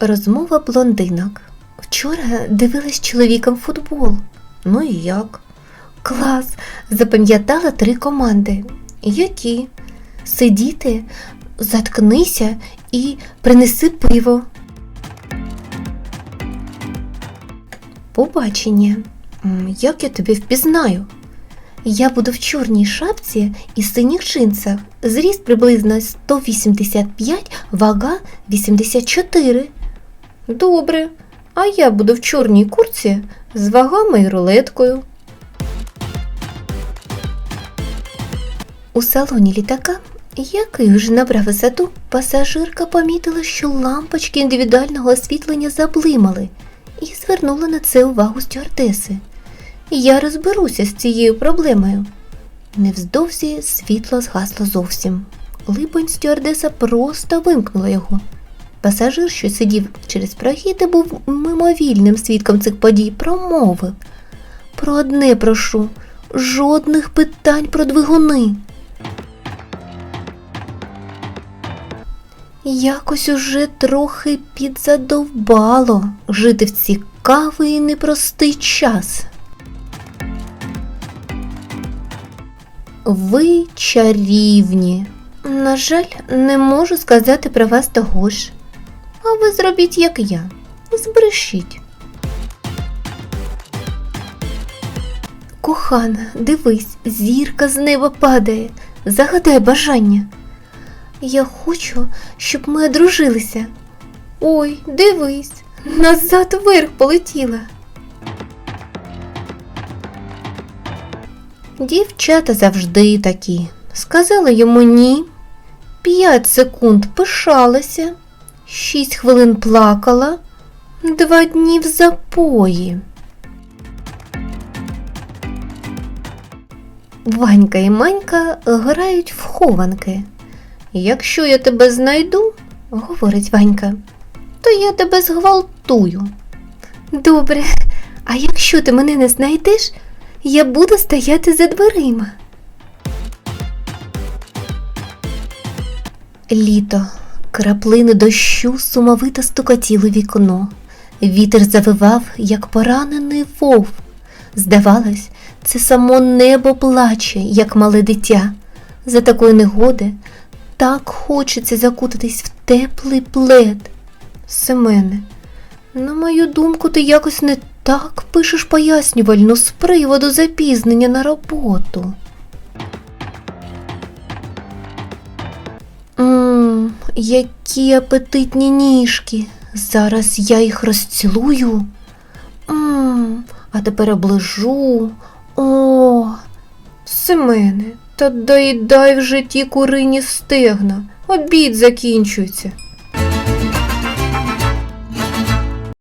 Розмова блондинок. Вчора дивилась чоловіком футбол. Ну і як? Клас! Запам'ятала три команди. Які? Сидіти, заткнися і принеси пиво. Побачення. Як я тебе впізнаю? Я буду в чорній шапці і синіх джинсах. Зріст приблизно 185, вага 84. Добре. А я буду в чорній курці з вагами і рулеткою. У салоні літака, який вже набрав висоту, пасажирка помітила, що лампочки індивідуального освітлення заблимали, і звернула на це увагу стюардеси. Я розберуся з цією проблемою. Невздовзі світло згасло зовсім. Либонь стюардеса просто вимкнула його. Пасажир, що сидів через прохід і був мимовільним свідком цих подій, промовив. Про одне прошу, жодних питань про двигуни. Якось уже трохи підзадовбало жити в цікавий і непростий час. Ви чарівні. На жаль, не можу сказати про вас того ж. А ви зробіть, як я. Збрешіть. Кохана, дивись, зірка з неба падає. Загадай бажання. Я хочу, щоб ми одружилися. Ой, дивись, назад вверх полетіла. Дівчата завжди такі. Сказала йому ні. П'ять секунд пишалася, шість хвилин плакала, два дні в запої. Ванька і Манька грають в хованки. Якщо я тебе знайду, говорить Ванька, то я тебе зґвалтую. Добре, а якщо ти мене не знайдеш, я буду стояти за дверима. Літо. Краплини дощу сумовито стукотіли вікно. Вітер завивав, як поранений вовк. Здавалось, це само небо плаче, як мале дитя. За такої негоди так хочеться закутатись в теплий плед. Семене, на мою думку, ти якось не так пишеш пояснювальну з приводу запізнення на роботу. Які апетитні ніжки. Зараз я їх розцілую. М, а тепер оближу. О, Семене, та доїдай вже ті курині стегна. Обід закінчується.